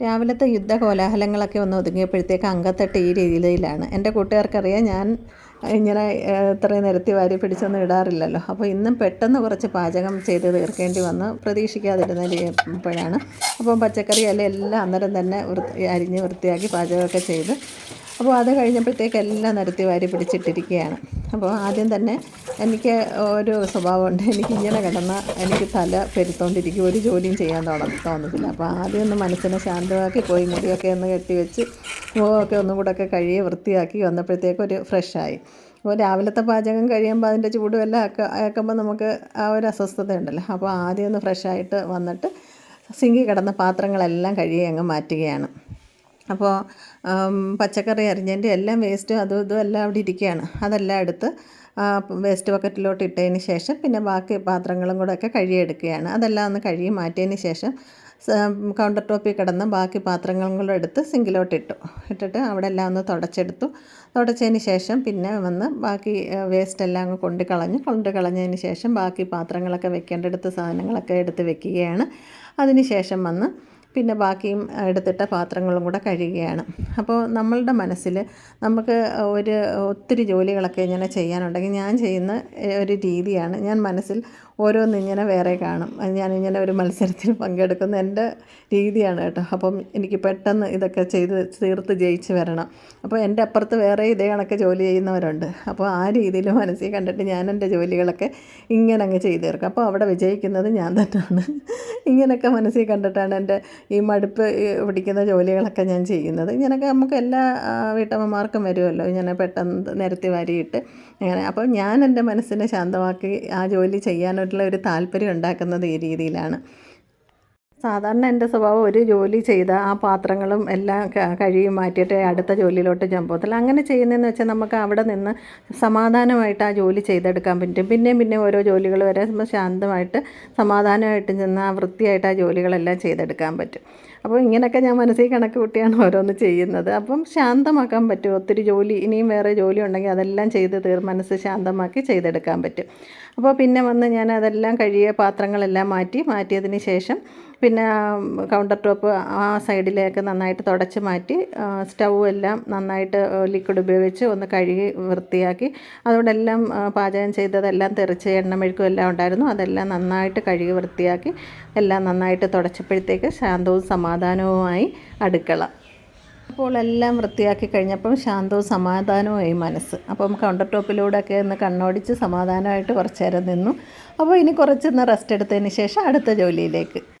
രാവിലത്തെ യുദ്ധ കോലാഹലങ്ങളൊക്കെ ഒന്ന് ഒതുങ്ങിയപ്പോഴത്തേക്ക് അങ്കത്തട്ട് ഈ രീതിയിലാണ്. എന്റെ കൂട്ടുകാർക്കറിയാം ഞാൻ ഇങ്ങനെ ഇത്രയും നിരത്തി വാരി പിടിച്ചൊന്നും ഇടാറില്ലല്ലോ. അപ്പോൾ ഇന്നും പെട്ടെന്ന് കുറച്ച് പാചകം ചെയ്ത് തീർക്കേണ്ടി വന്ന്. പ്രതീക്ഷിക്കാതിരുന്നപ്പോഴാണ് അപ്പോൾ പച്ചക്കറി അല്ല എല്ലാം അന്നേരം തന്നെ വൃത്തി അരിഞ്ഞ് വൃത്തിയാക്കി പാചകമൊക്കെ ചെയ്ത്. അപ്പോൾ അത് കഴിഞ്ഞപ്പോഴത്തേക്ക് എല്ലാം നിരത്തി വാരി പിടിച്ചിട്ടിരിക്കുകയാണ്. അപ്പോൾ ആദ്യം തന്നെ എനിക്ക് ഒരു സ്വഭാവമുണ്ട്. എനിക്ക് ഇങ്ങനെ കിടന്ന എനിക്ക് തല പെരുത്തോണ്ടിരിക്കും. ഒരു ജോലിയും ചെയ്യാൻ തുടങ്ങി തോന്നത്തില്ല. അപ്പോൾ ആദ്യം ഒന്ന് മനസ്സിനെ ശാന്തമാക്കി പോയി മുടിയൊക്കെ ഒന്ന് കെട്ടിവെച്ച് മുഖമൊക്കെ ഒന്നും കൂടെ ഒക്കെ കഴുകി വൃത്തിയാക്കി വന്നപ്പോഴത്തേക്ക് ഒരു ഫ്രഷായി അപ്പോൾ രാവിലത്തെ പാചകം കഴിയുമ്പോൾ അതിന്റെ ചൂടും എല്ലാം ആക്കുമ്പോൾ നമുക്ക് ആ ഒരു അസ്വസ്ഥത ഉണ്ടല്ലോ. അപ്പോൾ ആദ്യം ഒന്ന് ഫ്രഷായിട്ട് വന്നിട്ട് സിങ്കി കിടന്ന പാത്രങ്ങളെല്ലാം കഴുകി അങ്ങ് മാറ്റുകയാണ്. അപ്പോൾ പച്ചക്കറി അരിഞ്ഞതിന്റെ എല്ലാം വേസ്റ്റും അതും ഇതും എല്ലാം അവിടെ ഇരിക്കുകയാണ്. അതെല്ലാം എടുത്ത് വേസ്റ്റ് ബക്കറ്റിലോട്ട് ഇട്ടതിന് ശേഷം പിന്നെ ബാക്കി പാത്രങ്ങളും കൂടെ ഒക്കെ കഴുകിയെടുക്കുകയാണ്. അതെല്ലാം ഒന്ന് കഴുകി മാറ്റിയതിന് ശേഷം കൗണ്ടർ ടോപ്പിൽ കിടന്ന് ബാക്കി പാത്രങ്ങളും കൂടെ എടുത്ത് സിങ്കിലോട്ട് ഇട്ടു. ഇട്ടിട്ട് അവിടെ എല്ലാം ഒന്ന് തുടച്ചെടുത്തു. തുടച്ചതിന് ശേഷം പിന്നെ വന്ന് ബാക്കി വേസ്റ്റ് എല്ലാം അങ്ങ് കൊണ്ട് കളഞ്ഞു. കൊണ്ട് കളഞ്ഞതിന് ശേഷം ബാക്കി പാത്രങ്ങളൊക്കെ വെക്കേണ്ടടുത്ത് സാധനങ്ങളൊക്കെ എടുത്ത് വെക്കുകയാണ്. അതിന് ശേഷം വന്ന് പിന്നെ ബാക്കിയും എടുത്തിട്ട പാത്രങ്ങളും കൂടെ കഴുകുകയാണ് അപ്പോൾ നമ്മളുടെ മനസ്സിൽ നമുക്ക് ഒരു ഒത്തിരി ജോലികളൊക്കെ ഇങ്ങനെ ചെയ്യാനുണ്ടെങ്കിൽ ഞാൻ ചെയ്യുന്ന ഒരു രീതിയാണ്. ഞാൻ മനസ്സിൽ ഓരോന്നിങ്ങനെ വേറെ കാണും. ഞാനിങ്ങനെ ഒരു മത്സരത്തിൽ പങ്കെടുക്കുന്ന എന്റെ രീതിയാണ് കേട്ടോ. അപ്പം എനിക്ക് പെട്ടെന്ന് ഇതൊക്കെ ചെയ്ത് തീർത്ത് ജയിച്ച് വരണം. അപ്പോൾ എന്റെ അപ്പുറത്ത് വേറെ ഇതേ കണക്ക് ജോലി ചെയ്യുന്നവരുണ്ട്. അപ്പോൾ ആ രീതിയിൽ മനസ്സിൽ കണ്ടിട്ട് ഞാൻ എന്റെ ജോലികളൊക്കെ ഇങ്ങനെ അങ്ങ് ചെയ്ത് തീർക്കും. അപ്പോൾ അവിടെ വിജയിക്കുന്നത് ഞാൻ തന്നെയാണ്. ഇങ്ങനെയൊക്കെ മനസ്സിൽ കണ്ടിട്ടാണ് എന്റെ ഈ മടുപ്പ് പിടിക്കുന്ന ജോലികളൊക്കെ ഞാൻ ചെയ്യുന്നത്. ഇങ്ങനെയൊക്കെ നമുക്ക് എല്ലാ വീട്ടമ്മമാർക്കും വരുമല്ലോ. ഇങ്ങനെ പെട്ടെന്ന് നിരത്തി വാരിയിട്ട് അങ്ങനെ. അപ്പോൾ ഞാൻ എന്റെ മനസ്സിനെ ശാന്തമാക്കി ആ ജോലി ചെയ്യാനുള്ള ഒരു താല്പര്യം ഉണ്ടാക്കുന്നത് ഈ രീതിയിലാണ്. സാധാരണ എന്റെ സ്വഭാവം ഒരു ജോലി ചെയ്ത ആ പാത്രങ്ങളും എല്ലാം കഴുകി മാറ്റിയിട്ട് അടുത്ത ജോലിയിലോട്ട് ഞാൻ പോകത്തില്ല അങ്ങനെ ചെയ്യുന്നതെന്ന് വെച്ചാൽ നമുക്ക് അവിടെ നിന്ന് സമാധാനമായിട്ട് ആ ജോലി ചെയ്തെടുക്കാൻ പറ്റും. പിന്നെയും പിന്നെ ഓരോ ജോലികൾ വരെ നമ്മൾ ശാന്തമായിട്ട് സമാധാനമായിട്ട് ചെന്ന് ആ വൃത്തിയായിട്ട് ആ ജോലികളെല്ലാം ചെയ്തെടുക്കാൻ പറ്റും. അപ്പോൾ ഇങ്ങനെയൊക്കെ ഞാൻ മനസ്സിൽ കണക്ക് കൂട്ടിയാണ് ഓരോന്ന് ചെയ്യുന്നത്. അപ്പം ശാന്തമാക്കാൻ പറ്റും. ഒത്തിരി ജോലി ഇനിയും വേറെ ജോലി ഉണ്ടെങ്കിൽ അതെല്ലാം ചെയ്ത് തീർ മനസ്സ് ശാന്തമാക്കി ചെയ്തെടുക്കാൻ പറ്റും. അപ്പോൾ പിന്നെ വന്ന് ഞാൻ അതെല്ലാം കഴിയ പാത്രങ്ങളെല്ലാം മാറ്റി മാറ്റിയതിന് ശേഷം പിന്നെ കൗണ്ടർ ടോപ്പ് ആ സൈഡിലേക്ക് നന്നായിട്ട് തുടച്ച് മാറ്റി സ്റ്റൗ എല്ലാം നന്നായിട്ട് ലിക്വിഡ് ഉപയോഗിച്ച് ഒന്ന് കഴുകി വൃത്തിയാക്കി. അതുകൊണ്ട് എല്ലാം പാചകം ചെയ്തതെല്ലാം തെറിച്ച് എണ്ണമെഴുക്കും എല്ലാം ഉണ്ടായിരുന്നു. അതെല്ലാം നന്നായിട്ട് കഴുകി വൃത്തിയാക്കി എല്ലാം നന്നായിട്ട് തുടച്ചപ്പോഴത്തേക്ക് ശാന്തവും സമാധാനവുമായി അടുക്കള. അപ്പോൾ എല്ലാം വൃത്തിയാക്കി കഴിഞ്ഞപ്പം ശാന്തവും സമാധാനവുമായി മനസ്സ്. അപ്പം കൗണ്ടർ ടോപ്പിലൂടെയൊക്കെ ഒന്ന് കണ്ണോടിച്ച് സമാധാനമായിട്ട് കുറച്ചു നേരം നിന്നു. അപ്പോൾ ഇനി കുറച്ചൊന്ന് റെസ്റ്റ് എടുത്തതിന് ശേഷം അടുത്ത ജോലിയിലേക്ക്.